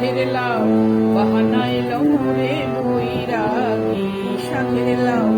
সাধের লাও বাহানায় লৌরে বৈরাগী সাধের লাও